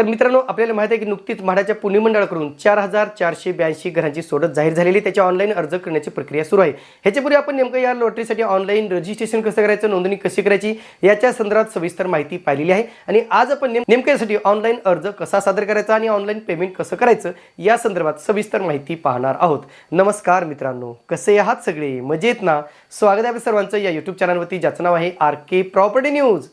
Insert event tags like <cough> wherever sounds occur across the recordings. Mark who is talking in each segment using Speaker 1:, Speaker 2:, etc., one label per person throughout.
Speaker 1: तर मित्रांनो आपल्याला माहिती आहे की नुकतीच म्हाडाच्या पुणे मंडळाकडून चार हजार चारशे ब्याऐंशी घरांची सोडत जाहीर झालेली आहे. त्याची ऑनलाईन अर्ज करण्याची प्रक्रिया सुरू आहे. ह्याच्यापूर्वी आपण नेमकं या लॉटरीसाठी ऑनलाईन रजिस्ट्रेशन कसं करायचं नोंदणी कशी करायची याच्या संदर्भात सविस्तर माहिती पाहिलेली आहे. आणि आज आपण नेम नेमकं यासाठी ऑनलाईन अर्ज कसा सादर करायचा आणि ऑनलाईन पेमेंट कसं करायचं या संदर्भात सविस्तर माहिती पाहणार आहोत. नमस्कार मित्रांनो कसे आहात सगळे? मजेत ना? स्वागत आहे सर्वांचं या युट्यूब चॅनलवरती ज्याचं नाव आहे आर के प्रॉपर्टी न्यूज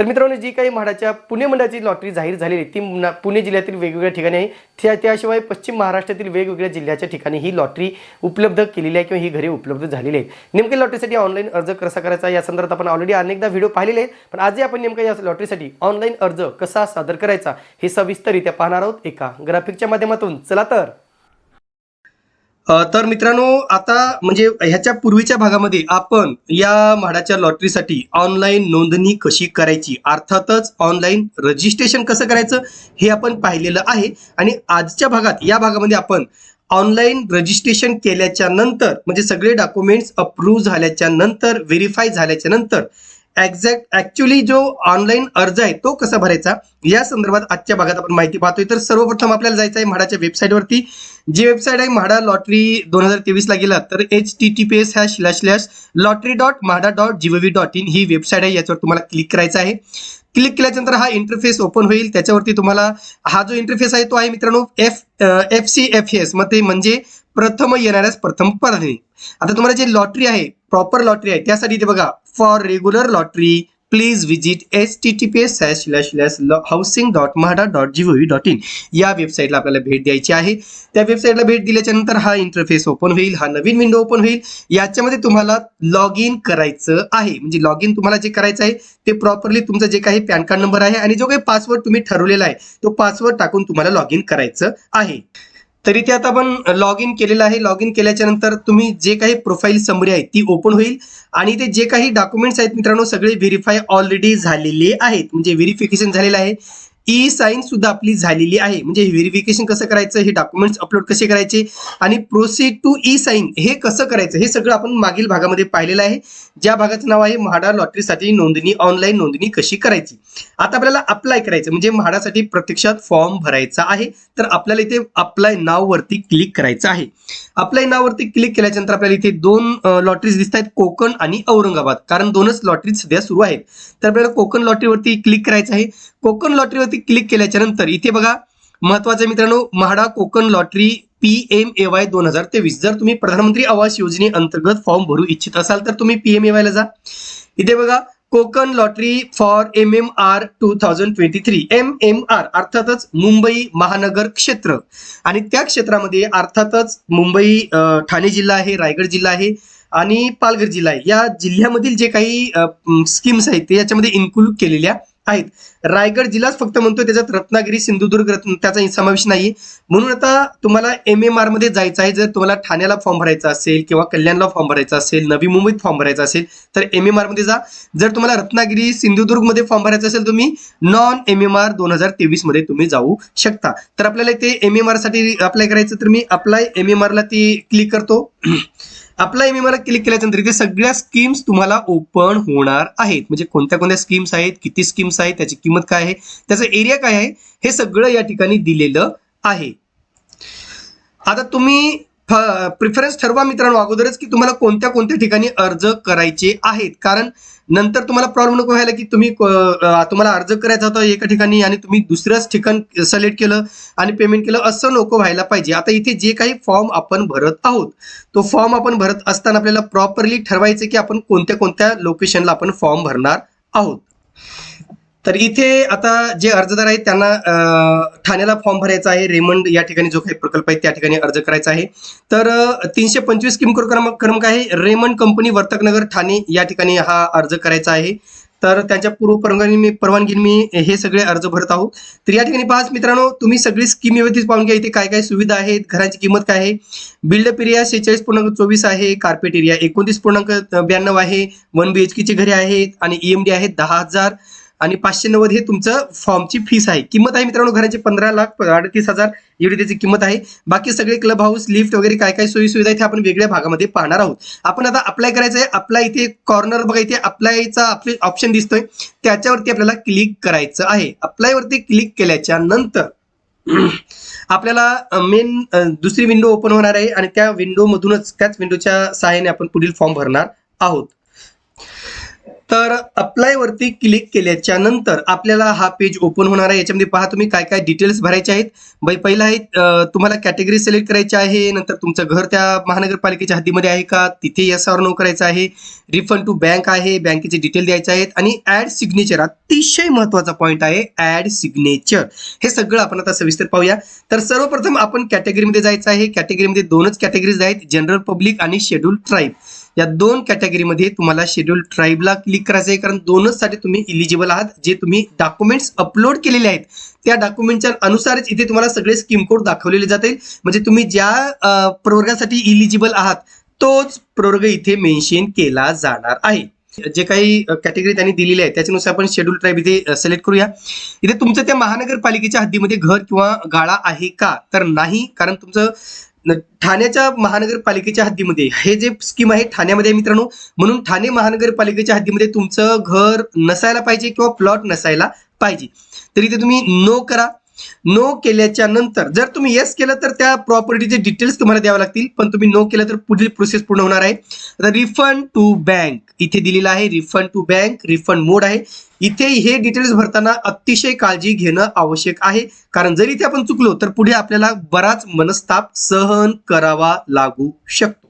Speaker 1: तर मित्रांनो जी काही म्हाडाच्या पुणे मंडळाची लॉटरी जाहीर झालेली ती पुणे जिल्ह्यातील वेगवेगळ्या ठिकाणी आहे. त्या त्याशिवाय पश्चिम महाराष्ट्रातील वेगवेगळ्या जिल्ह्याच्या ठिकाणी ही लॉटरी उपलब्ध केलेली आहे किंवा ही घरे उपलब्ध झालेली आहेत. नेमके लॉटरीसाठी ऑनलाईन अर्ज कसा करायचा या संदर्भात आपण ऑलरेडी अनेकदा व्हिडिओ पाहिलेले आहेत पण आजही आपण नेमकं या लॉटरीसाठी ऑनलाईन अर्ज कसा सादर करायचा हे सविस्तरित्या पाहणार आहोत एका ग्राफिकच्या माध्यमातून. चला तर! तर मित्रांनो आता म्हणजे ह्याच्या पूर्वीच्या भागामध्ये आपण या म्हाडाच्या लॉटरीसाठी ऑनलाईन नोंदणी कशी करायची? अर्थातच ऑनलाईन रजिस्ट्रेशन कसं करायचं हे आपण पाहिलेलं आहे. आणि आजच्या भागात या भागामध्ये आपण ऑनलाईन रजिस्ट्रेशन केल्याच्यानंतर म्हणजे सगळे डॉक्युमेंट्स अप्रूव्ह झाल्याच्यानंतर व्हेरीफाय झाल्याच्यानंतर एक्झॅक्ट ऍक्च्युली जो ऑनलाईन अर्ज आहे तो कसा भरायचा? या संदर्भात आजच्या भागात आपण माहिती पाहतोय. तर सर्वप्रथम आपल्याला जायचं आहे म्हाडाच्या वेबसाईटवरती जी वेबसाईट आहे म्हाडा लॉटरी दोन हजार तेवीसला गेला तर H T T P S ह्या slash slash lottery dot MHADA dot G O V dot in he website आहे याच्यावर तुम्हाला क्लिक करायचं आहे. क्लिक केल्याच्यानंतर हा इंटरफेस ओपन होईल. त्याच्यावरती तुम्हाला हा जो इंटरफेस आहे तो आहे मित्रांनो एफ एफ सी एफ एसमध्ये म्हणजे प्रथम येणाऱ्याच प्रथम प्राधान्य आता तुम्हाला जे लॉटरी आहे प्रॉपर लॉटरी आहे त्यासाठी ते बघा for regular lottery please visit H T T P S slash slash slash housing dot MHADA dot G V dot in या वेबसाईटला आपल्याला भेट द्यायची आहे. त्या वेबसाईटला भेट दिल्याच्या नंतर हा इंटरफेस ओपन होईल हा नवीन विंडो ओपन होईल. याच्यामध्ये तुम्हाला लॉग इन करायचं आहे. म्हणजे लॉग इन तुम्हाला जे करायचं आहे ते प्रॉपरली तुमचं जे काही पॅन कार्ड नंबर आहे आणि जो काही पासवर्ड तुम्ही ठरवलेला आहे तो पासवर्ड टाकून तुम्हाला लॉग इन करायचं आहे. तर इथे आता आपण लॉग इन केलेलं आहे. लॉग इन केल्याच्यानंतर तुम्ही जे काही प्रोफाईल समरी आहे ती ओपन होईल. आणि ते जे काही डॉक्युमेंट्स आहेत मित्रांनो सगळे व्हेरीफाय ऑलरेडी झालेले आहेत. म्हणजे व्हेरिफिकेशन झालेलं आहे. ई साईन सुद्धा आपली झालेली आहे. म्हणजे व्हेरिफिकेशन कसं करायचं हे डॉक्युमेंट्स अपलोड कसे करायचे आणि प्रोसीड टू ई साईन हे कसं करायचं हे सगळं आपण मागील भागामध्ये पाहिलेलं आहे. ज्या भागाचं नाव आहे म्हाडा लॉटरीसाठी नोंदणी ऑनलाईन नोंदणी कशी करायची? आता आपल्याला अप्लाय करायचं म्हणजे म्हाडासाठी प्रत्यक्षात फॉर्म भरायचा आहे. तर आपल्याला इथे अप्लाय नाववरती क्लिक करायचं आहे. अप्लाय नाववरती क्लिक केल्याच्यानंतर आपल्याला इथे दोन लॉटरीज दिसत आहेत कोकण आणि औरंगाबाद. कारण दोनच लॉटरीज सध्या सुरू आहेत. तर आपल्याला कोकण लॉटरीवरती क्लिक करायचं आहे. कोकण लॉटरीवरती क्लिक केल्याच्यानंतर इथे बघा महत्वाचं मित्रांनो MHADA Konkan lottery P M A Y दोन हजार तेवीस. जर तुम्ही प्रधानमंत्री आवास योजनेअंतर्गत फॉर्म भरू इच्छित असाल तर तुम्ही पी एम ए वायला जा. इथे बघा Konkan lottery for M M R two thousand twenty three M M R अर्थातच मुंबई महानगर क्षेत्र. आणि त्या क्षेत्रामध्ये अर्थातच मुंबई ठाणे जिल्हा आहे रायगड जिल्हा आहे आणि पालघर जिल्हा आहे. या जिल्ह्यामधील जे काही स्कीम्स आहेत ते याच्यामध्ये इन्क्लूड केलेल्या आहेत. रायगड जिल्हाच फक्त म्हणतोय त्याच्यात रत्नागिरी सिंधुदुर्ग रत्न त्याचा समावेश नाही म्हणून आता तुम्हाला एम एम आरमध्ये जायचं आहे जर तुम्हाला ठाण्याला फॉर्म भरायचा असेल किंवा कल्याणला फॉर्म भरायचा असेल नवी मुंबईत फॉर्म भरायचा असेल तर एम एम आरमध्ये जा. जर तुम्हाला रत्नागिरी सिंधुदुर्गमध्ये फॉर्म भरायचा असेल तुम्ही नॉन एम एम आर दोन हजार तेवीसमध्ये तुम्ही जाऊ शकता. तर आपल्याला ते एम एम आरसाठी अप्लाय करायचं तर मी अप्लाय एम एम आर ला ती क्लिक करतो. अप्लाय एम मला क्लिक केल्यानंतर इथे सगळ्या स्कीम्स तुम्हाला ओपन होणार आहेत. म्हणजे कोणत्या कोणत्या स्कीम्स आहेत किती स्कीम्स आहेत त्याची किंमत काय आहे त्याचा एरिया काय आहे हे सगळं या ठिकाणी दिलेलं आहे. आता तुम्ही प्रिफरन्स ठरवा मित्रांनो अगोदरच की तुम्हाला कोणत्या कोणत्या ठिकाणी अर्ज करायचे आहेत. कारण नंतर तुम्हाला प्रॉब्लेम नको व्हायला की तुम्ही तुम्हाला अर्ज करायचा होता एका ठिकाणी आणि तुम्ही दुसरंच ठिकाण सिलेक्ट केलं आणि पेमेंट केलं असं नको व्हायला पाहिजे. आता इथे जे काही फॉर्म आपण भरत आहोत तो फॉर्म आपण भरत असताना आपल्याला प्रॉपरली ठरवायचं की आपण कोणत्या कोणत्या लोकेशनला आपण फॉर्म भरणार आहोत. तर इथे आता जे अर्जदार आहेत त्यांना ठाण्याला फॉर्म भरायचा आहे. रेमंड या ठिकाणी जो काही प्रकल्प आहे त्या ठिकाणी अर्ज करायचा आहे. तर तीनशे पंचवीस किमकोर क्रमांक क्रमांक आहे. रेमंड कंपनी वर्तकनगर ठाणे या ठिकाणी हा अर्ज करायचा आहे. तर त्यांच्या पूर्व परवानगी मी परवानगीने मी हे सगळे अर्ज भरत आहोत. तर या ठिकाणी पाच मित्रांनो तुम्ही सगळी स्कीम व्यवस्थित पाहून घ्या. इथे काय काय सुविधा आहेत घरांची किंमत काय आहे? बिल्डअप एरिया शेहेचाळीस पूर्णांक चोवीस आहे. कार्पेट एरिया एकोणतीस पूर्णांक ब्याण्णव आहे. वन बी एच केची घरे आहेत आणि ईएमडी आहेत दहा हजार. आणि पाचशे नव्वद हे तुमचं फॉर्मची फीस आहे. किंमत आहे मित्रांनो घराची पंधरा लाख अडतीस हजार एवढी त्याची किंमत आहे. बाकी सगळे क्लब हाऊस लिफ्ट वगैरे काय काय सोयी सुविधा इथे आपण वेगळ्या भागामध्ये पाहणार आहोत. आपण आता अप्लाय करायचं आहे अप्लाय इथे कॉर्नर बघा इथे अप्लायचा ऑप्शन दिसतोय. त्याच्यावरती आपल्याला क्लिक करायचं आहे. अप्लायवरती क्लिक केल्याच्यानंतर <clears throat> आपल्याला मेन दुसरी विंडो ओपन होणार आहे. आणि त्या विंडो मधूनच त्याच विंडोच्या सहाय्याने आपण पुढील फॉर्म भरणार आहोत. तर अप्लायवरती क्लिक केल्याच्यानंतर आपल्याला हा पेज ओपन होणार आहे. याच्यामध्ये पहा तुम्ही काय काय डिटेल्स भरायचे आहेत. बाई पहिला आहे तुम्हाला कॅटेगरी सिलेक्ट करायची आहे. नंतर तुमचं घर त्या महानगरपालिकेच्या हद्दीमध्ये आहे का? तिथे एस ऑर नो करायचं आहे. रिफंड टू बँक आहे. बँकेचे डिटेल द्यायचे आहेत. आणि ऍड सिग्नेचर अतिशय महत्त्वाचा पॉईंट आहे. ऍड सिग्नेचर हे सगळं आपण आता सविस्तर पाहूया. तर सर्वप्रथम आपण कॅटेगरीमध्ये जायचं आहे. कॅटेगरीमध्ये दोनच कॅटेगरीज आहेत. जनरल पब्लिक आणि शेड्यूल ट्राईब या दोन कॅटेगरीमध्ये तुम्हाला शेड्यूल ट्राईबला क्लिक करायचं आहे कारण दोनच साठी तुम्ही इलिजिबल आहात. जे तुम्ही डॉक्युमेंट्स अपलोड केलेले आहेत त्या डॉक्युमेंटच्या अनुसारच इथे तुम्हाला सगळे स्कीम कोड दाखवलेले जातील. म्हणजे तुम्ही ज्या प्रवर्गासाठी इलिजिबल आहात तोच प्रवर्ग इथे मेन्शन केला जाणार आहे. जे काही कॅटेगरी त्यांनी दिलेली आहे त्याच्यानुसार आपण शेड्यूल ट्राईब इथे सिलेक्ट करूया. इथे तुमचं त्या महानगरपालिकेच्या हद्दीमध्ये घर किंवा गाळा आहे का? तर नाही. कारण तुमचं ठाण्याच्या महानगरपालिकेच्या हद्दीमध्ये हे जे स्कीम आहे ठाण्यामध्ये मित्रांनो म्हणून ठाणे महानगरपालिकेच्या हद्दीमध्ये तुमचं घर नसायला पाहिजे किंवा प्लॉट नसायला पाहिजे. तर इथे तुम्ही नो करा. नो केल्याच्यानंतर जर तुम्ही येस केलं तर त्या प्रॉपर्टीचे डिटेल्स तुम्हाला द्यावे लागतील पण तुम्ही नो केलं तर पुढील प्रोसेस पूर्ण होणार आहे. आता रिफंड टू बँक इथे दिलेलं आहे refund to bank refund mode आहे. इथे हे डिटेल्स भरताना अतिशय काळजी घेणं आवश्यक आहे. कारण जर इथे आपण चुकलो तर पुढे आपल्याला बराच मनस्ताप सहन करावा लागू शकतो.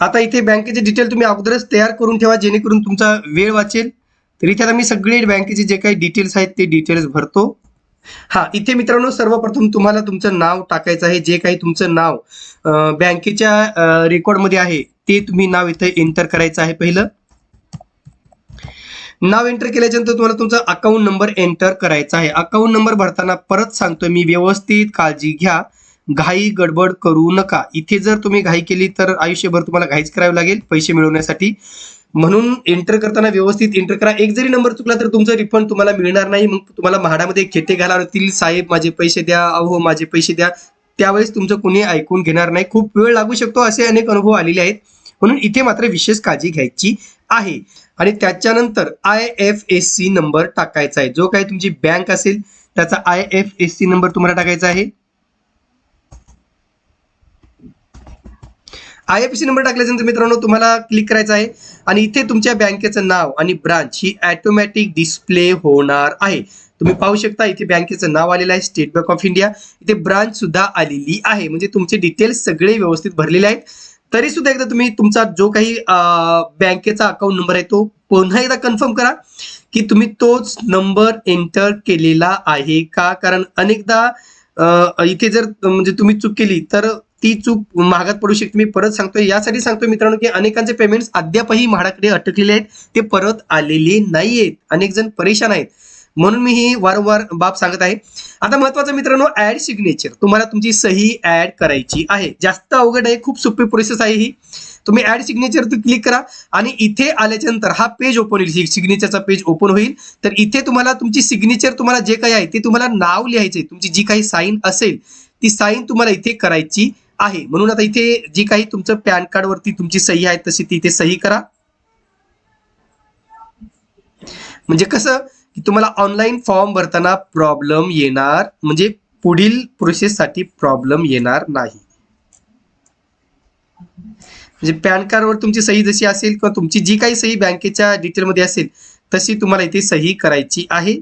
Speaker 1: आता इथे बँकेचे डिटेल तुम्ही अगोदरच तयार करून ठेवा जेणेकरून तुमचा वेळ वाचेल. तर इथे आता मी सगळे बँकेचे जे काही डिटेल्स आहेत ते डिटेल्स भरतो. हा इथे मित्रांनो सर्वप्रथम तुम्हाला तुमचं नाव टाकायचं आहे. जे काही तुमचं नाव बँकेच्या रेकॉर्डमध्ये आहे ते तुम्ही नाव इथे एंटर करायचं आहे पहिलं. नाव एंटर केल्याच्यानंतर तुम्हाला तुमचा अकाउंट नंबर एंटर करायचा आहे. अकाउंट नंबर भरताना परत सांगतोय मी व्यवस्थित काळजी घ्या. घाई गडबड करू नका. इथे जर तुम्ही घाई केली तर आयुष्यभर तुम्हाला घाईच करावी लागेल पैसे मिळवण्यासाठी. म्हणून एंटर करताना व्यवस्थित एंटर करा. एक जरी नंबर चुकला तर तुमचं रिफंड तुम्हाला मिळणार नाही. मग तुम्हाला म्हाडामध्ये खेटे घालावे लागतील साहेब माझे पैसे द्या. अहो माझे पैसे द्या. त्यावेळेस तुमचं कोणी ऐकून घेणार नाही. खूप वेळ लागू शकतो असे अनेक अनुभव आलेले आहेत. म्हणून इथे मात्र विशेष काळजी घ्यायची आहे. आणि त्याच्यानंतर I F S C number टाकायचा आहे. जो काही तुमची बँक असेल त्याचा I F S C number तुम्हाला टाकायचा आहे. आय एफ सी नंबर टाकल्यानंतर मित्रांनो तुम्हाला क्लिक करायचं आहे. आणि इथे तुमच्या बँकेचं नाव आणि ब्रांच ही ऑटोमॅटिक डिस्प्ले होणार आहे. तुम्ही पाहू शकता इथे बँकेचं नाव आलेलं आहे स्टेट बँक ऑफ इंडिया इथे ब्रांच सुद्धा आलेली आहे. म्हणजे तुमचे डिटेल्स सगळे व्यवस्थित भरलेले आहेत. तरी सुद्धा एकदा तुम्ही तुमचा जो काही बँकेचा अकाउंट नंबर आहे तो पुन्हा एकदा कन्फर्म करा की तुम्ही तोच नंबर एंटर केलेला आहे का? कारण अनेकदा इथे जर म्हणजे तुम्ही चूक केली तर ती चूक महागात पडू शकते. मी परत सांगतोय यासाठी सांगतोय मित्रांनो की अनेकांचे पेमेंट्स अद्यापही म्हाडाकडे अटकलेले आहेत. ते परत आलेले नाहीयेत. अनेक जण परेशान आहेत. म्हणून मी ही वारंवार बाब सांगत आहे. आता महत्वाचं मित्रांनो ऍड सिग्नेचर तुम्हाला तुमची सही ऍड करायची आहे. जास्त अवघड आहे खूप सोपी प्रोसेस आहे ही. तुम्ही ऍड सिग्नेचर क्लिक करा आणि इथे आल्याच्यानंतर हा पेज ओपन होईल. सिग्नेचरचा पेज ओपन होईल. तर इथे तुम्हाला तुमची सिग्नेचर तुम्हाला जे काही आहे ते तुम्हाला नाव लिहायचे तुमची जी काही साईन असेल ती साईन तुम्हाला इथे करायची आहे. म्हणून आता इथे जी काही तुमचं पॅन कार्ड वरती तुमची सही आहे तशी ती इथे सही करा. म्हणजे कसं? की तुम्हाला ऑनलाईन फॉर्म भरताना प्रॉब्लेम येणार म्हणजे पुढील प्रोसेससाठी प्रॉब्लेम येणार नाही. म्हणजे पॅन कार्डवर तुमची सही जशी असेल किंवा तुमची जी काही सही बँकेच्या डिटेलमध्ये असेल तशी तुम्हाला इथे सही करायची आहे.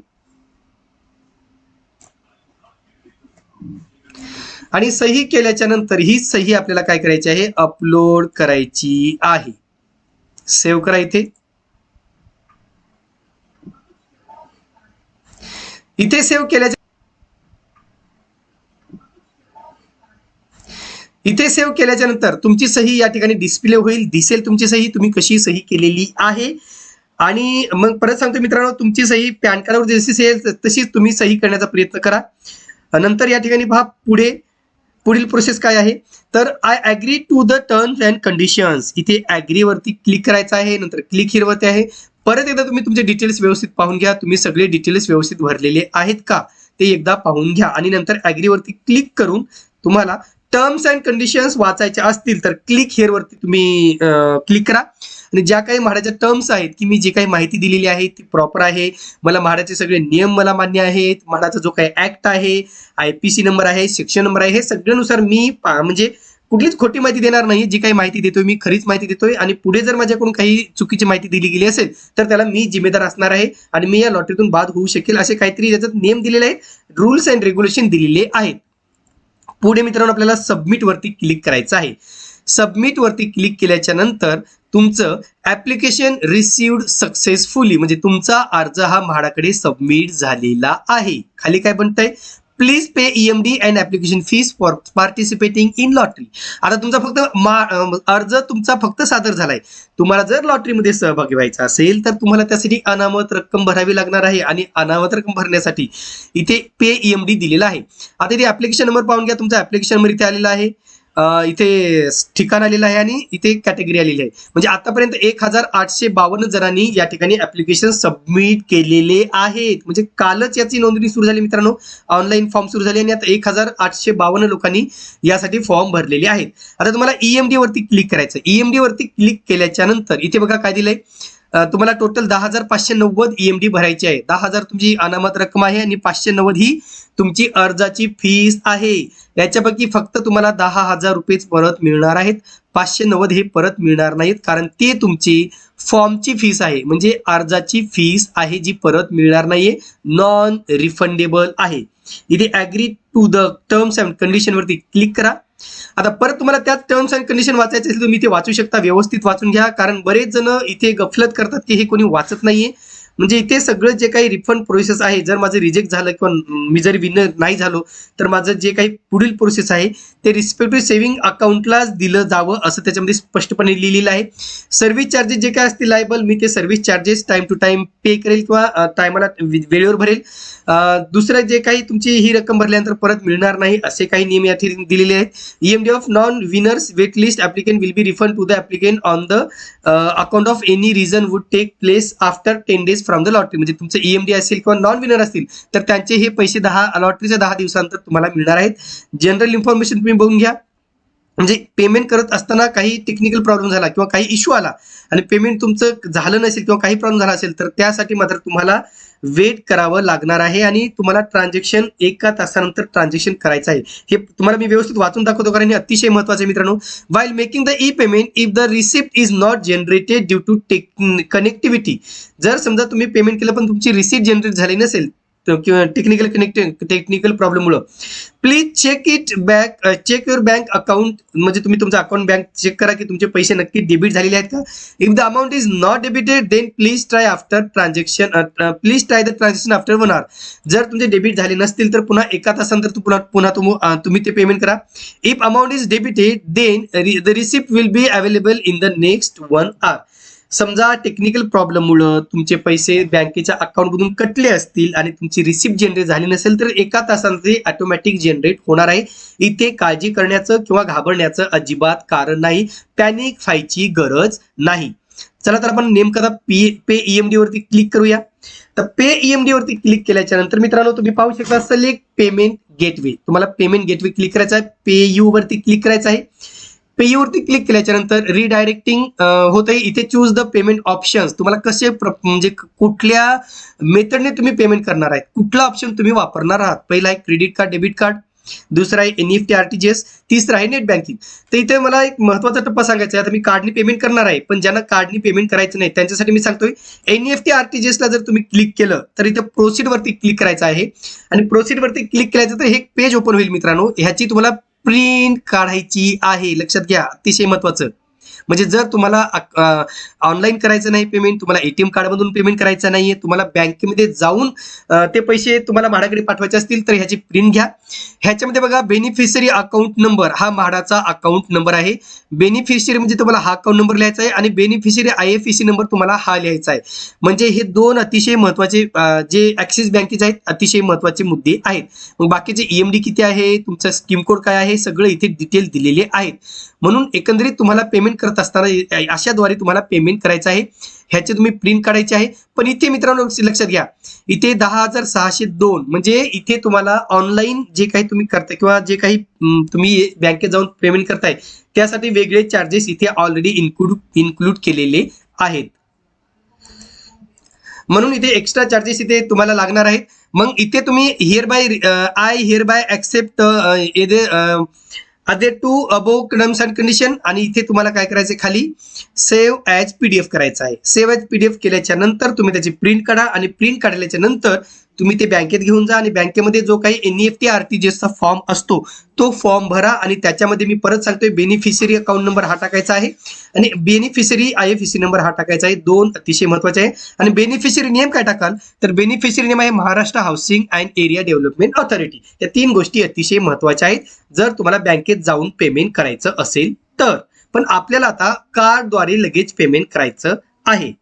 Speaker 1: आणि सही केल्याच्यानंतर ही सही आपल्याला काय करायची आहे? अपलोड करायची आहे. सेव्ह करा इथे. इथे सेव्ह केल्याच्या इथे सेव्ह केल्याच्यानंतर तुमची सही या ठिकाणी डिस्प्ले होईल. दिसेल तुमची सही. तुम्ही कशी सही केलेली आहे? आणि मग परत सांगतो मित्रांनो तुमची सही पॅन कार्डवर जशी सही आहे, तशीच तुम्ही सही करण्याचा प्रयत्न करा. नंतर या ठिकाणी पहा पुढे पुढील प्रोसेस काय आहे? तर I agree to the terms and conditions इथे अग्री वरती क्लिक करायचं आहे. नंतर क्लिक हिरवते आहे. परत एकदा तुम्ही तुमचे डिटेल्स व्यवस्थित पाहून घ्या. तुम्ही सगळे डिटेल्स व्यवस्थित भरलेले आहेत का? ते एकदा पाहून घ्या आणि नंतर ॲग्रीवरती क्लिक करून तुम्हाला टर्म्स अँड कंडिशन्स वाचायच्या असतील तर क्लिक हेअरवरती तुम्ही क्लिक करा. आणि ज्या काही म्हाडाच्या टर्म्स आहेत की मी जी काही माहिती दिलेली आहे ती प्रॉपर आहे. मला म्हाडाचे सगळे नियम मला मान्य आहेत. म्हाडाचा जो काही ऍक्ट आहे आय पी सी नंबर आहे सेक्शन नंबर आहे हे सगळ्यानुसार मी म्हणजे कुठलीच खोटी माहिती देणार नाही जी काही माहिती देतोय मी खरीच माहिती देतोय. आणि पुढे जर माझ्याकडून काही चुकीची माहिती दिली गेली असेल तर त्याला मी जिम्मेदार असणार आहे आणि मी या लॉटरीतून बाद होऊ शकेल असे काहीतरी याच्यात नियम दिलेले आहेत रूल्स अँड रेग्युलेशन दिलेले आहेत. पुढे मित्रांनो आपल्याला सबमिट वरती क्लिक करायचं आहे. सबमिट वरती क्लिक केल्याच्यानंतर तुमचं ऍप्लिकेशन रिसिव्ड सक्सेसफुली म्हणजे तुमचा अर्ज हा म्हाडाकडे सबमिट झालेला आहे. खाली काय म्हणतंय please pay E M D and application fees for participating in lottery आता तुमचा फक्त मा- अर्ज तुमचा फक्त सादर झालाय. तुम्हाला जर लॉटरीमध्ये सहभागी व्हायचा असेल तर तुम्हाला त्यासाठी अनामत रक्कम भरावी लागणार आहे आणि अनामत रक्कम भरण्यासाठी इथे पे ईएमडी दिलेला आहे. आता इथे ऍप्लिकेशन नंबर पाहून घ्या. तुमचा ऍप्लिकेशन नंबर इथे आलेला आहे. इथे ठिकाण आलेलं आहे आणि इथे कॅटेगरी आलेली आहे. म्हणजे आतापर्यंत एक हजार आठशे बावन्न जणांनी या ठिकाणी ऍप्लिकेशन सबमिट केलेले आहेत. म्हणजे कालच याची नोंदणी सुरू झाली मित्रांनो. ऑनलाईन फॉर्म सुरू झाले आणि आता एक हजार आठशे बावन्न लोकांनी यासाठी फॉर्म भरलेले आहेत. आता तुम्हाला ईएमडी वरती क्लिक करायचं ईएमडी वरती क्लिक केल्याच्यानंतर इथे बघा काय दिलंय. तुम्हाला टोटल दहा हजार पाचशे नव्वद ईएमडी भरायची आहे. दहा हजार तुमची अनामत रक्कम आहे आणि पाचशे नव्वद ही तुमची अर्जाची फीस आहे. याच्यापैकी फक्त तुम्हाला दहा हजार रुपयेच परत मिळणार आहेत. पाचशे नव्वद हे परत मिळणार नाहीत. कारण ते तुमची फॉर्मची फीस आहे. म्हणजे अर्जाची फीस आहे जी परत मिळणार नाहीये. नॉन रिफंडेबल आहे. इथे agree to the terms and कंडिशनवरती click करा. आता परत तुम्हाला त्याच टर्म्स अँड कंडिशन वाचायचे असेल तुम्ही ते वाचू शकता. व्यवस्थित वाचून घ्या. कारण बरेच जण इथे गफलत करतात की हे कोणी वाचत नाहीये. म्हणजे इथे सगळं जे काही रिफंड प्रोसेस आहे जर माझं रिजेक्ट झालं किंवा मी जर विनर नाही झालो तर माझं जे काही पुढील प्रोसेस आहे ते रिस्पेक्टिव्ह सेव्हिंग अकाउंटलाच दिलं जावं असं त्याच्यामध्ये स्पष्टपणे लिहिलेलं आहे. सर्व्हिस चार्जेस जे काय असतील लायबल मी ते service charges time to time pay करेल किंवा टायमाला वेळेवर भरेल. दुसरं जे काही तुमची ही रक्कम भरल्यानंतर परत मिळणार नाही असे काही नियम या ठिकाणी दिलेले आहेत. M E M D of non winners wait list applicant will be refund to the applicant on the account of any reason would take place after ten days from the lottery म्हणजे तुमचं EMD असेल किंवा non winner असतील तर त्यांचे हे पैसे दहा लॉटरीच्या दहा दिवसानंतर तुम्हाला मिळणार आहेत. जनरल इन्फॉर्मेशन तुम्ही बघून घ्या. म्हणजे पेमेंट करत असताना काही टेक्निकल प्रॉब्लेम झाला किंवा काही इश्यू आला आणि पेमेंट तुमचं झालं नसेल किंवा काही प्रॉब्लेम झाला असेल तर त्यासाठी मात्र तुम्हाला वेट करावं लागणार आहे आणि तुम्हाला ट्रान्झॅक्शन एका तासानंतर ट्रान्झॅक्शन करायचं आहे. हे तुम्हाला मी व्यवस्थित वाचून दाखवतो कारण हे अतिशय महत्वाचं आहे मित्रांनो. While making the e payment if the receipt is not generated due to tech connectivity जर समजा तुम्ही पेमेंट केलं पण तुमची रिसिप्ट जनरेट झाली नसेल किंवा technical connect technical प्रॉब्लेममुळं please check it bank check your bank account म्हणजे तुम्ही तुमचा अकाउंट बँक चेक करा की तुमचे पैसे नक्की डेबिट झालेले आहेत का? If the amount is not debited then please try after transaction please try the transaction after one hour जर तुमचे डेबिट झाले नसतील तर पुन्हा एका तासानंतर तू पुन्हा पुन्हा तुम्ही ते पेमेंट करा. If amount is debited then the receipt will be available in the next one hour समजा टेक्निकल प्रॉब्लेममुळं तुमचे पैसे बँकेच्या अकाउंटमधून कटले असतील आणि तुमची रिसिप्ट जनरेट झाली नसेल तर एका तासांचे ऑटोमॅटिक जनरेट होणार आहे. इथे काळजी करण्याचं किंवा घाबरण्याचं अजिबात कारण नाही. पॅनिक व्हायची गरज नाही. चला तर आपण नेमकं आता पी पे ईएमडी वरती क्लिक करूया. तर पे ईएमडी वरती क्लिक केल्याच्यानंतर मित्रांनो तुम्ही पाहू शकता सिलेक्ट पेमेंट गेटवे तुम्हाला पेमेंट गेटवे क्लिक करायचा आहे. पे यू वरती क्लिक करायचं आहे. पेवरती क्लिक केल्याच्यानंतर रिडायरेक्टिंग होतं आहे इथे चूज द पेमेंट ऑप्शन्स तुम्हाला कसे प्र- म्हणजे कुठल्या मेथडने तुम्ही पेमेंट करणार आहात कुठला ऑप्शन तुम्ही वापरणार आहात? पहिला आहे क्रेडिट कार्ड डेबिट कार्ड दुसरा आहे एनईएफटी आरटीजीएस तिसरा आहे नेट बँकिंग तर इथे मला एक महत्त्वाचा टप्पा सांगायचा आहे. आता मी कार्डनी पेमेंट करणार आहे पण ज्यांना कार्डनी पेमेंट करायचं नाही त्यांच्यासाठी मी सांगतोय एनईएफटी आरटीजीएसला जर तुम्ही क्लिक केलं तर इथे प्रोसिडवरती क्लिक करायचं आहे. आणि प्रोसिडवरती क्लिक केल्याचं तर हे पेज ओपन होईल मित्रांनो. ह्याची तुम्हाला प्रिंट काढायची आहे. लक्षात घ्या. अतिशय महत्वाचं. म्हणजे जर तुम्हाला ऑनलाईन करायचं नाही पेमेंट तुम्हाला एटीएम कार्डमधून पेमेंट करायचं नाहीये तुम्हाला बँकेमध्ये जाऊन ते पैसे तुम्हाला म्हाडाकडे पाठवायचे असतील तर ह्याची प्रिंट घ्या. ह्याच्यामध्ये बघा बेनिफिशरी अकाउंट नंबर हा म्हाडाचा अकाउंट नंबर आहे. बेनिफिशरी म्हणजे तुम्हाला हा अकाउंट नंबर लिहायचा आहे आणि beneficiary I F C number तुम्हाला हा लिहायचा आहे. म्हणजे हे दोन अतिशय महत्त्वाचे जे ऍक्सिस बँकेचे आहेत अतिशय महत्त्वाचे मुद्दे आहेत. मग बाकीचे ईएमडी किती आहे तुमचा स्कीम कोड काय आहे सगळं इथे डिटेल दिलेले आहेत. म्हणून एकंदरीत तुम्हाला पेमेंट करत असताना अशाद्वारे तुम्हाला पेमेंट करायचं आहे. ह्याचे तुम्ही प्रिंट काढायचे आहे. पण इथे मित्रांनो लक्षात घ्या. इथे दहा हजार सहाशे दोन म्हणजे इथे तुम्हाला ऑनलाईन जे काही तुम्ही करताय किंवा जे काही तुम्ही बँकेत जाऊन पेमेंट करताय त्यासाठी वेगळे चार्जेस इथे ऑलरेडी इन्क्लूड इन्क्लूड केलेले आहेत. म्हणून इथे एक्स्ट्रा चार्जेस इथे तुम्हाला लागणार आहेत. मग इथे तुम्ही hereby I hereby accept other to above terms and condition आणि इथे तुम्हाला काय करायचं आहे खाली? सेव्ह ॲज पीडीएफ करायचं आहे. सेव्ह ॲज पीडीएफ केल्याच्यानंतर तुम्ही त्याची प्रिंट काढा आणि प्रिंट काढल्याच्या नंतर तुम्ही ते बँकेत घेऊन जा आणि बँकेमध्ये जो काही N F T R T form असतो तो फॉर्म भरा आणि त्याच्यामध्ये मी परत सांगतोय बेनिफिशरी अकाउंट नंबर हा टाकायचा आहे. आणि beneficiary I F C number हा टाकायचा आहे. दोन अतिशय महत्त्वाचे आहे. आणि बेनिफिशरी नेम काय टाकाल? तर बेनिफिशरी नेम आहे Maharashtra housing and area development authority या तीन गोष्टी अतिशय महत्त्वाच्या आहेत. जर तुम्हाला बँकेत जाऊन पेमेंट करायचं असेल तर. पण आपल्याला आता कार्डद्वारे लगेच पेमेंट करायचं आहे.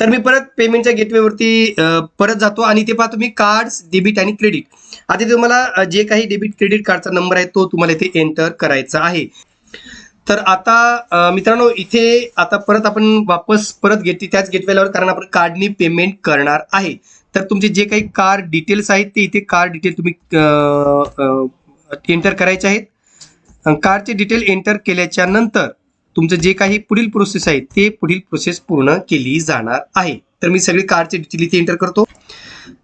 Speaker 1: तर मी परत पेमेंटच्या गेटवेवरती परत जातो आणि ते पहा तुम्ही कार्ड्स डेबिट आणि क्रेडिट आता तुम्हाला जे काही डेबिट क्रेडिट कार्डचा नंबर आहे तो तुम्हाला इथे एंटर करायचा आहे. तर आता मित्रांनो इथे आता परत आपण वापस परत गेट त्याच गेटवेलावर कारण आपण कार्डनी पेमेंट करणार आहे. तर तुमचे जे काही कार्ड डिटेल्स आहेत ते इथे कार्ड डिटेल तुम्ही एंटर करायचे आहेत. कार्डचे डिटेल एंटर केल्याच्यानंतर तुमचं जे काही पुढील प्रोसेस आहे ते पुढील प्रोसेस पूर्ण केली जाणार आहे. तर मी सगळे कार्डचे डिटेल इथे एंटर करतो.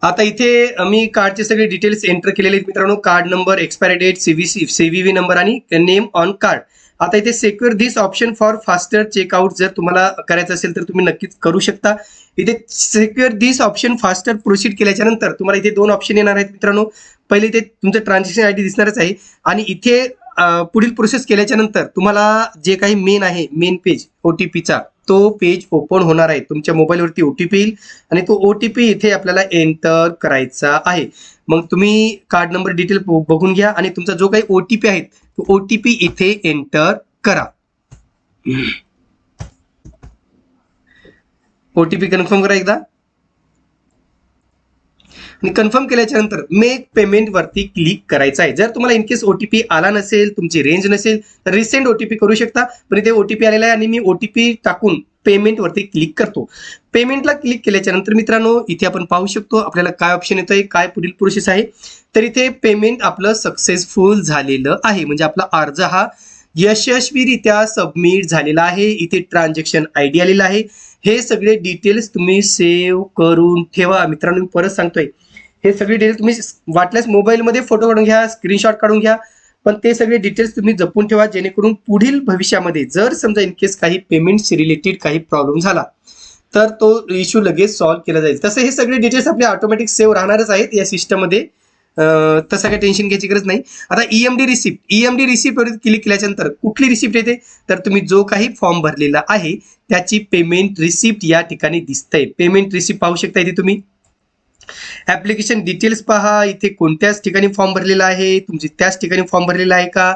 Speaker 1: आता इथे मी कार्डचे सगळे डिटेल्स एंटर केलेले आहेत मित्रांनो. Card number expiry date CVC CVV number आणि नेम ऑन कार्ड आता इथे secure this option for faster checkout जर तुम्हाला करायचं असेल तर तुम्ही नक्कीच करू शकता. इथे secure this option faster proceed केल्याच्यानंतर तुम्हाला इथे दोन ऑप्शन येणार आहेत मित्रांनो. पहिले इथे तुमचं ट्रान्झॅक्शन आय डी दिसणारच आहे. आणि इथे पुढील प्रोसेस केल्याच्यानंतर तुम्हाला जे काही मेन आहे मेन पेज ओटीपीचा तो पेज ओपन होणार आहे. तुमच्या मोबाईलवरती ओटीपी येईल आणि तो ओटीपी इथे आपल्याला एंटर करायचा आहे. मग तुम्ही कार्ड नंबर डिटेल बघून घ्या आणि तुमचा जो काही ओटीपी आहे तो ओटीपी इथे एंटर करा. ओटीपी कन्फर्म करा एकदा. आणि कन्फर्म केल्याच्यानंतर मेक पेमेंट वरती क्लिक करायचं आहे. जर तुम्हाला इनकेस ओटीपी आला नसेल तुमची रेंज नसेल तर रिसेंट ओटीपी करू शकता. पण इथे ओटीपी आलेला आहे आणि मी ओटीपी टाकून पेमेंट वरती क्लिक करतो. पेमेंटला क्लिक केल्याच्यानंतर मित्रांनो इथे आपण पाहू शकतो आपल्याला काय ऑप्शन येतोय काय पुढील प्रोसेस आहे. तर इथे पेमेंट आपलं सक्सेसफुल झालेलं आहे. म्हणजे आपला अर्ज हा यशस्वीरित्या सबमिट झालेला आहे. इथे ट्रान्झॅक्शन आय डी आलेला आहे. हे सगळे डिटेल्स तुम्ही सेव्ह करून ठेवा. मित्रांनो मी परत सांगतोय. हे सगळे डिटेल्स तुम्ही वाटल्यास मोबाईलमध्ये फोटो काढून घ्या स्क्रीनशॉट काढून घ्या. पण ते सगळे डिटेल्स तुम्ही जपून ठेवा जेणेकरून पुढील भविष्यामध्ये जर समजा इनकेस काही पेमेंट्स रिलेटेड काही प्रॉब्लेम झाला तर तो इश्यू लगेच सॉल्व्ह केला जाईल. तसं हे सगळे डिटेल्स आपले ऑटोमॅटिक सेव्ह राहणारच आहेत या सिस्टममध्ये तसं काही टेन्शन घ्यायची गरज नाही. आता E ईएमडी रिसिप्ट ईएमडी रिसिप्टवर क्लिक केल्याच्यानंतर कुठली रिसिप्ट येते? तर तुम्ही जो काही फॉर्म भरलेला आहे त्याची पेमेंट रिसिप्ट या ठिकाणी दिसतंय. पेमेंट रिसिप्ट पाहू शकता इथे तुम्ही. ऍप्लिकेशन डिटेल्स पहा इथे कोणत्याच ठिकाणी फॉर्म भरलेला आहे? तुमचे त्याच ठिकाणी फॉर्म भरलेला आहे का?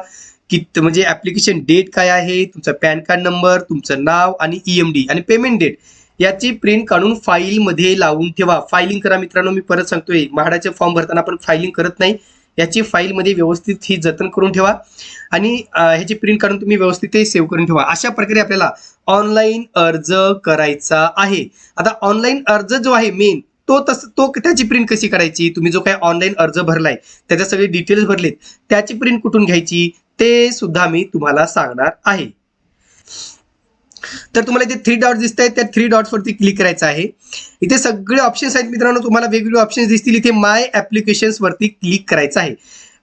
Speaker 1: की म्हणजे ऍप्लिकेशन डेट काय आहे? तुमचा पॅन कार्ड नंबर तुमचं नाव आणि ईएमडी आणि पेमेंट डेट याची प्रिंट काढून फाईलमध्ये लावून ठेवा. फायलिंग करा मित्रांनो मी परत सांगतोय. म्हाडाचे फॉर्म भरताना आपण फायलिंग करत नाही. याची फाईलमध्ये व्यवस्थित ही जतन करून ठेवा. आणि ह्याची प्रिंट काढून तुम्ही व्यवस्थित ते सेव्ह करून ठेवा. अशा प्रकारे आपल्याला ऑनलाईन अर्ज करायचा आहे. आता ऑनलाईन अर्ज जो आहे मेन तो तस तो त्याची प्रिंट कशी करायची? तुम्ही जो काही ऑनलाईन अर्ज भरलाय त्याच्या सगळे डिटेल्स भरलेत त्याची प्रिंट कुठून घ्यायची? ते सुद्धा मी तुम्हाला सांगणार आहे. तर तुम्हाला इथे थ्री डॉट दिसत आहेत त्या थ्री डॉट्स वरती क्लिक करायचं आहे. इथे सगळे ऑप्शन्स आहेत मित्रांनो तुम्हाला वेगवेगळे ऑप्शन्स दिसतील. इथे माय ऍप्लिकेशन्स वरती क्लिक करायचं आहे.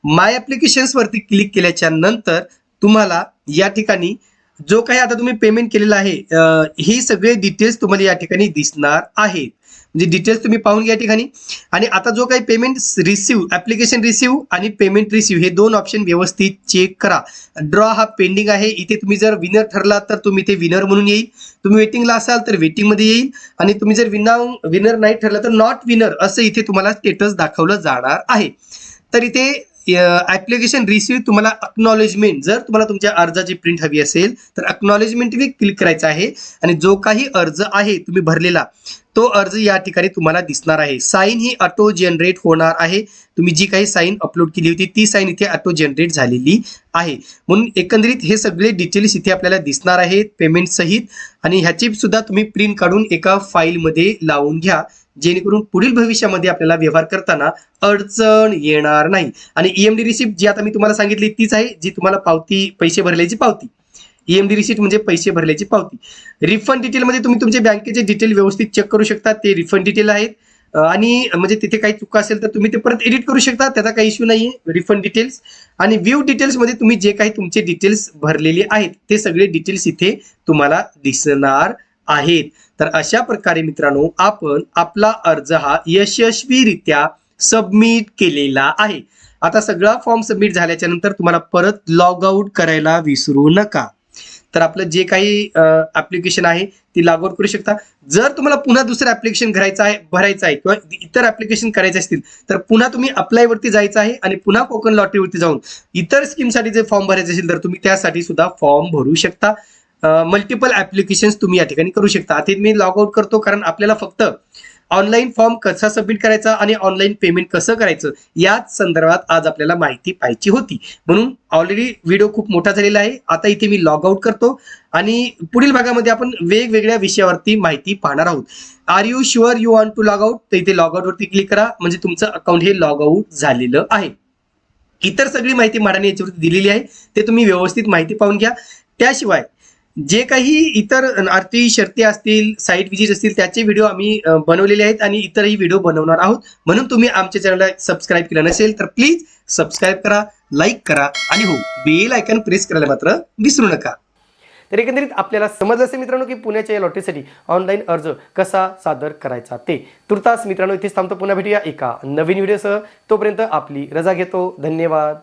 Speaker 1: माय ऍप्लिकेशन्स वरती क्लिक केल्याच्यानंतर तुम्हाला या ठिकाणी जो काही आता तुम्ही पेमेंट केलेला आहे हे ही सगळे डिटेल्स तुम्हाला या ठिकाणी दिसणार आहेत. म्हणजे डिटेल्स तुम्ही पाहून घ्या ठिकाणी. आणि आता जो काही पेमेंट रिसिव्ह ऍप्लिकेशन रिसिव्ह आणि पेमेंट रिसिव्ह हे दोन ऑप्शन व्यवस्थित चेक करा. ड्रॉ हा पेंडिंग आहे. इथे तुम्ही जर विनर ठरला तर तुम्ही इथे विनर म्हणून येईल. तुम्ही वेटिंगला असाल तर वेटिंगमध्ये येईल. आणि तुम्ही जर विना विनर नाही ठरला तर नॉट विनर असं इथे तुम्हाला स्टेटस दाखवलं जाणार आहे. तर इथे ऍप्लिकेशन रिसिव्ह तुम्हाला अक्नॉलेजमेंट जर तुम्हाला तुमच्या अर्जाची प्रिंट हवी असेल तर अक्नॉलेजमेंटने क्लिक करायचं आहे. आणि जो काही अर्ज आहे तुम्ही भरलेला तो अर्ज या ठिकाणी तुम्हाला दिसणार आहे. साईन ही ऑटो जनरेट होणार आहे. तुम्ही जी काही साईन अपलोड केली होती ती साईन इथे ऑटो जनरेट झालेली आहे. म्हणून एकंदरीत हे सगळे डिटेल्स इथे आपल्याला दिसणार आहेत पेमेंट सहित. आणि ह्याची सुद्धा तुम्ही प्रिंट काढून एका फाईलमध्ये लावून घ्या. जेणेकरून पुढील भविष्यामध्ये आपल्याला व्यवहार करताना अडचण येणार नाही. आणि ईएमडी रिसिप्ट जी आता मी तुम्हाला सांगितली तीच आहे जी तुम्हाला पावती पैसे भरल्याची पावती. ईएमडी रिसिप्ट म्हणजे पैसे भरल्याची पावती. रिफंड डिटेलमध्ये तुम्ही तुमचे बँकेचे डिटेल व्यवस्थित चेक करू शकता. ते रिफंड डिटेल आहेत. आणि म्हणजे तिथे काही चुका असेल तर तुम्ही ते परत एडिट करू शकता. त्याचा काही इश्यू नाही रिफंड डिटेल्स आणि व्ह्यू डिटेल्समध्ये तुम्ही जे काही तुमचे डिटेल्स भरलेले आहेत ते सगळे डिटेल्स इथे तुम्हाला दिसणार आहेत. तर अशा प्रकारे मित्रांनो आपण आपला अर्ज हा यशस्वीरित्या सबमिट केलेला आहे. आता सगळा फॉर्म सबमिट झाल्याच्यानंतर तुम्हाला परत लॉग आउट करायला विसरू नका. तर आपलं जे काही ऍप्लिकेशन आहे ती लागवड करू शकता. जर तुम्हाला पुन्हा दुसरं ऍप्लिकेशन घरायचं आहे भरायचं आहे किंवा इतर ऍप्लिकेशन करायचे असतील तर पुन्हा तुम्ही अप्लाय वरती जायचं आहे आणि पुन्हा कोकण लॉटरीवरती जाऊन इतर स्कीमसाठी जे फॉर्म भरायचे असेल तर तुम्ही त्यासाठी सुद्धा फॉर्म भरू शकता. मल्टिपल ॲप्लिकेशन्स तुम्ही या ठिकाणी करू शकता. आता मी लॉग आउट करतो कारण आपल्याला फक्त ऑनलाईन फॉर्म कसा सबमिट करायचा आणि ऑनलाईन पेमेंट कसं करायचं याच संदर्भात आज आपल्याला माहिती पाहिजे होती. म्हणून ऑलरेडी व्हिडिओ खूप मोठा झालेला आहे. आता इथे मी लॉग आउट करतो आणि पुढील भागामध्ये आपण वेगवेगळ्या विषयावरती माहिती पाहणार आहोत. Are you sure you want to log out तर इथे लॉग आउटवरती क्लिक करा. म्हणजे तुमचं अकाउंट हे लॉग आउट झालेलं आहे. इतर सगळी माहिती माडाने याच्यावरती दिलेली आहे. ते तुम्ही व्यवस्थित माहिती पाहून घ्या. त्याशिवाय जे काही इतर आरती शर्ती असतील साईट विजिट असतील त्याचे व्हिडिओ आम्ही बनवलेले आहेत आणि इतरही व्हिडिओ बनवणार आहोत. म्हणून तुम्ही आमच्या चॅनलला सबस्क्राईब केलं नसेल तर प्लीज सबस्क्राईब करा लाईक करा आणि हो बेल आयकन प्रेस करायला मात्र विसरू नका. तर एकंदरीत आपल्याला समजलं असेल मित्रांनो की पुण्याच्या या लॉटरीसाठी ऑनलाईन अर्ज कसा सादर करायचा ते. तुर्तास मित्रांनो इथेच थांबतो. पुन्हा भेटूया एका नवीन व्हिडिओसह तोपर्यंत आपली रजा घेतो. धन्यवाद.